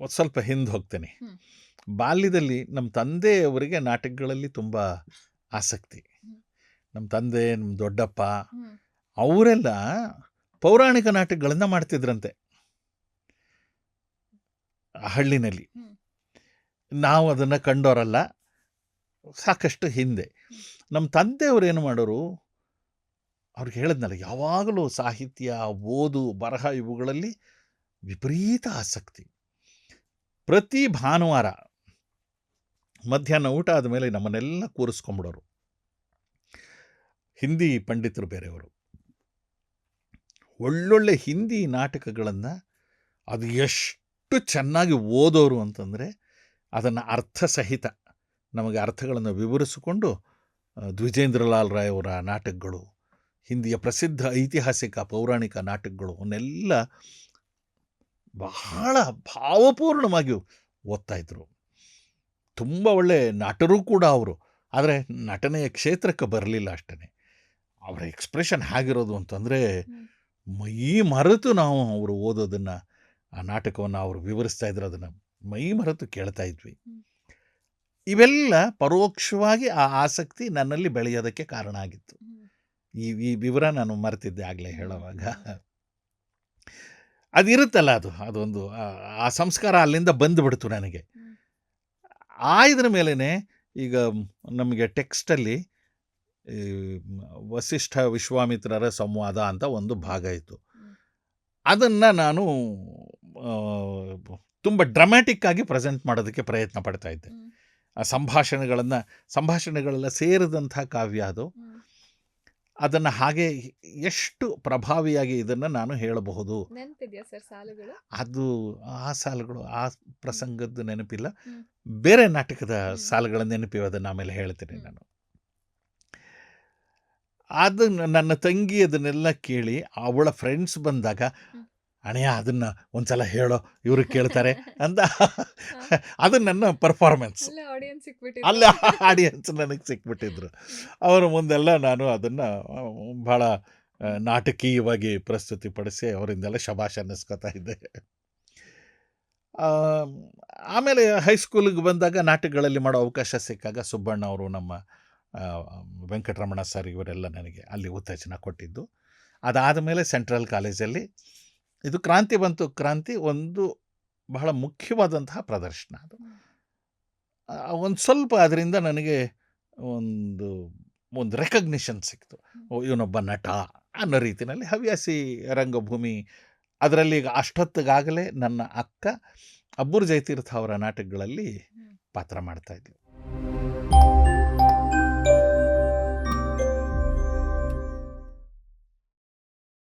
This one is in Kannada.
ಒಂದು ಸ್ವಲ್ಪ ಹಿಂದೆ ಹೋಗ್ತೇನೆ. ಬಾಲ್ಯದಲ್ಲಿ ನಮ್ಮ ತಂದೆಯವರಿಗೆ ನಾಟಕಗಳಲ್ಲಿ ತುಂಬ ಆಸಕ್ತಿ. ನಮ್ಮ ತಂದೆ ನಮ್ಮ ದೊಡ್ಡಪ್ಪ ಅವರೆಲ್ಲ ಪೌರಾಣಿಕ ನಾಟಕಗಳನ್ನು ಮಾಡ್ತಿದ್ರಂತೆ. ಹಳ್ಳಿನಲ್ಲಿ. ನಾವು ಅದನ್ನು ಕಂಡೋರಲ್ಲ. ಸಾಕಷ್ಟು ಹಿಂದೆ. ನಮ್ಮ ತಂದೆಯವರು ಏನು ಮಾಡೋರು ಅವ್ರಿಗೆ ಹೇಳಿದ್ನಲ್ಲ ಯಾವಾಗಲೂ ಸಾಹಿತ್ಯ ಓದು ಬರಹ ಇವುಗಳಲ್ಲಿ ವಿಪರೀತ ಆಸಕ್ತಿ. ಪ್ರತಿ ಭಾನುವಾರ ಮಧ್ಯಾಹ್ನ ಊಟ ಆದಮೇಲೆ ನಮ್ಮನ್ನೆಲ್ಲ ಕೂರಿಸ್ಕೊಂಬಿಡೋರು. ಹಿಂದಿ ಪಂಡಿತರು ಬೇರೆಯವರು. ಒಳ್ಳೊಳ್ಳೆ ಹಿಂದಿ ನಾಟಕಗಳನ್ನು ಅದು ಎಷ್ಟು ಚೆನ್ನಾಗಿ ಓದೋರು ಅಂತಂದರೆ ಅದನ್ನು ಅರ್ಥ ಸಹಿತ ನಮಗೆ ಅರ್ಥಗಳನ್ನು ವಿವರಿಸಿಕೊಂಡು ದ್ವಿಜೇಂದ್ರಲಾಲ್ ರಾಯವರ ನಾಟಕಗಳು, ಹಿಂದಿಯ ಪ್ರಸಿದ್ಧ ಐತಿಹಾಸಿಕ ಪೌರಾಣಿಕ ನಾಟಕಗಳು ಅವನ್ನೆಲ್ಲ ಬಹಳ ಭಾವಪೂರ್ಣವಾಗಿ ಓದ್ತಾ ಇದ್ರು. ತುಂಬ ಒಳ್ಳೆ ನಟರು ಕೂಡ ಅವರು. ಆದರೆ ನಟನೆಯ ಕ್ಷೇತ್ರಕ್ಕೆ ಬರಲಿಲ್ಲ ಅಷ್ಟೇ ಅವರ ಎಕ್ಸ್ಪ್ರೆಷನ್ ಹೇಗಿರೋದು ಅಂತಂದರೆ ಮೈ ಮರೆತು ನಾವು ಅವರು ಓದೋದನ್ನು ಆ ನಾಟಕವನ್ನು ಅವರು ವಿವರಿಸ್ತಾ ಇದ್ರು ಅದನ್ನು ಮೈ ಮರೆತು ಕೇಳ್ತಾ ಇದ್ವಿ. ಇವೆಲ್ಲ ಪರೋಕ್ಷವಾಗಿ ಆ ಆಸಕ್ತಿ ನನ್ನಲ್ಲಿ ಬೆಳೆಯೋದಕ್ಕೆ ಕಾರಣ ಆಗಿತ್ತು. ಈ ಈ ವಿವರ ನಾನು ಮರೆತಿದ್ದೆ ಆಗಲೇ ಹೇಳುವಾಗ. ಅದಿರುತ್ತಲ್ಲ ಅದು ಅದೊಂದು ಆ- ಸಂಸ್ಕಾರ ಅಲ್ಲಿಂದ ಬಂದುಬಿಡ್ತು ನನಗೆ. ಆ ಇದ್ರ ಮೇಲೇ ಈಗ ನಮಗೆ ಟೆಕ್ಸ್ಟಲ್ಲಿ ವಸಿಷ್ಠ ವಿಶ್ವಾಮಿತ್ರರ ಸಂವಾದ ಅಂತ ಒಂದು ಭಾಗ ಇತ್ತು. ಅದನ್ನು ನಾನು ತುಂಬ ಡ್ರಮ್ಯಾಟಿಕ್ಕಾಗಿ ಪ್ರೆಸೆಂಟ್ ಮಾಡೋದಕ್ಕೆ ಪ್ರಯತ್ನ ಪಡ್ತಾ ಇದ್ದೆ ಆ ಸಂಭಾಷಣೆಗಳನ್ನು ಸಂಭಾಷಣೆಗಳೆಲ್ಲ ಸೇರಿದಂಥ ಕಾವ್ಯ ಅದು. ಅದನ್ನು ಹಾಗೆ ಎಷ್ಟು ಪ್ರಭಾವಿಯಾಗಿ ಇದನ್ನು ನಾನು ಹೇಳಬಹುದು. ಅದು ಆ ಸಾಲುಗಳು ಆ ಪ್ರಸಂಗದ ನೆನಪಿಲ್ಲ. ಬೇರೆ ನಾಟಕದ. ಸಾಲುಗಳ ನೆನಪಿವೆ ಅದನ್ನು ಆಮೇಲೆ ಹೇಳ್ತೀನಿ ನಾನು. ಅದು ನನ್ನ ತಂಗಿ ಅದನ್ನೆಲ್ಲ ಕೇಳಿ ಅವಳ ಫ್ರೆಂಡ್ಸ್ ಬಂದಾಗ. ಅಣೆಯ ಅದನ್ನು ಒಂದ್ಸಲ ಹೇಳೋ ಇವರು ಕೇಳ್ತಾರೆ ಅಂತ ಅದು ನನ್ನ ಪರ್ಫಾರ್ಮೆನ್ಸ್ ಅಲ್ಲೇ ಆಡಿಯನ್ಸ್ ಸಿಕ್ಬಿಟ್ಟಿದ್ರು. ಅಲ್ಲ ಆಡಿಯನ್ಸ್ ನನಗೆ ಸಿಕ್ಬಿಟ್ಟಿದ್ರು. ಅವರ ಮುಂದೆಲ್ಲ ನಾನು ಅದನ್ನು ಭಾಳ ನಾಟಕೀಯವಾಗಿ ಪ್ರಸ್ತುತಿಪಡಿಸಿ ಅವರಿಂದೆಲ್ಲ ಶಬಾಷ್ ಅನ್ನಿಸ್ಕೊತಾ ಇದ್ದೆ. ಆಮೇಲೆ ಹೈಸ್ಕೂಲಿಗೆ ಬಂದಾಗ ನಾಟಕಗಳಲ್ಲಿ ಮಾಡೋ ಅವಕಾಶ ಸಿಕ್ಕಾಗ ಸುಬ್ಬಣ್ಣ ಅವರು ನಮ್ಮ ವೆಂಕಟರಮಣ ಸರ್ ಇವರೆಲ್ಲ ನನಗೆ ಅಲ್ಲಿ ಉತ್ತೇಜನ ಕೊಟ್ಟಿದ್ದು. ಅದಾದ ಮೇಲೆ ಸೆಂಟ್ರಲ್ ಕಾಲೇಜಲ್ಲಿ ಇದು ಕ್ರಾಂತಿ ಬಂತು. ಕ್ರಾಂತಿ ಒಂದು ಬಹಳ ಮುಖ್ಯವಾದಂತಹ ಪ್ರದರ್ಶನ ಅದು. ಒಂದು ಸ್ವಲ್ಪ ಅದರಿಂದ ನನಗೆ ಒಂದು ಒಂದು ರೆಕಗ್ನಿಷನ್ ಸಿಕ್ತು. ಓ ಇವನೊಬ್ಬ ನಟ ಅನ್ನೋ ರೀತಿಯಲ್ಲಿ ಹವ್ಯಾಸಿ ರಂಗಭೂಮಿ. ಅದರಲ್ಲಿ ಈಗ ಅಷ್ಟೊತ್ತಿಗಾಗಲೇ ನನ್ನ ಅಕ್ಕ ಅಬ್ಬೂರ್ ಜಯತೀರ್ಥ ಅವರ ನಾಟಕಗಳಲ್ಲಿ ಪಾತ್ರ ಮಾಡ್ತಾ ಇದ್ಲು.